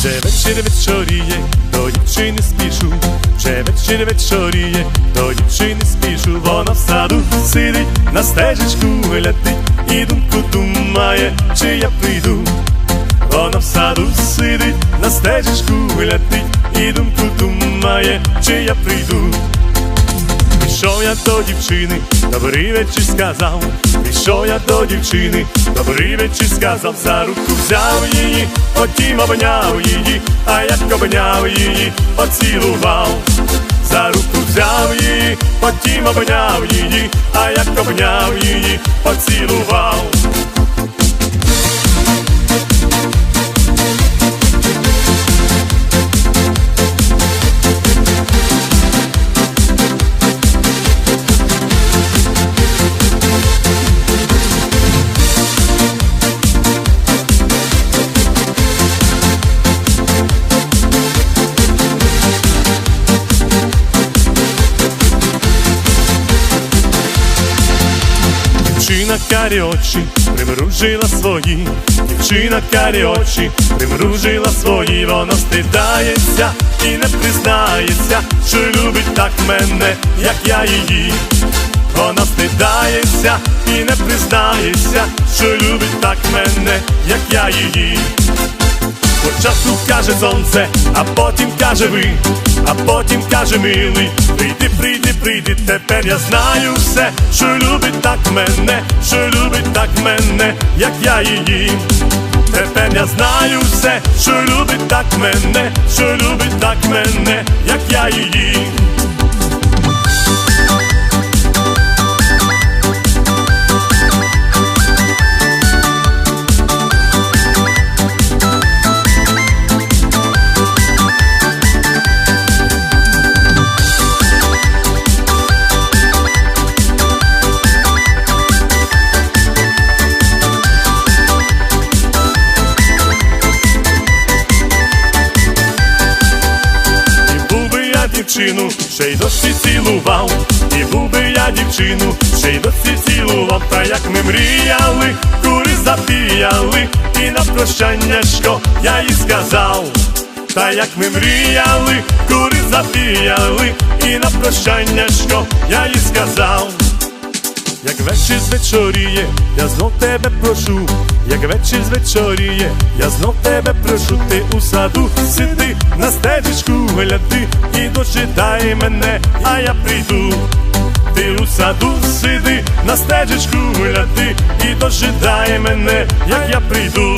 Вже вечір вечоріє, до дівчини спішу, вже вечір вечоріє, до дівчини спішу, вона в саду сидить, на стежечку глядить і думку думає, чи я прийду. Вона в саду сидить, на стежечку глядить і думку думає, чи я прийду. Пішов я до дівчини, добрий вечір сказав, пішов я до дівчини, добрий вечір сказав, за руку взяв її, потім обняв її, а як обняв її, поцілував, за руку взяв її, потім обняв її, а як обняв її, поцілував. Карі очі примружила свої, дівчина карі очі примружила свої, вона стидається і не признається, що любить так мене, як я її. Вона стидається і не признається, що любить так мене, як я її. Спочатку каже сонце, а потім каже ви, а потім каже милий, прийди, прийди, прийди, тепер я знаю все, що любить так мене, що любить так мене, як я її. Тепер я знаю все, що любить так мене, що любить так мене, як я її. Ще й досі цілував, і був би я дівчину, ще й досі цілував, та як ми мріяли, кури запіяли, і на прощанняшко я їй сказав, та як ми мріяли, кури запіяли, і на прощанняшко я їй сказав. Як вечір звечоріє, я знов тебе прошу, як вечір звечоріє, я знов тебе прошу, ти у саду сиди, на стежечку гляди і дочитай мене, а я прийду. Ти у саду сиди, на стежечку гляди і дожидай мене, як я прийду.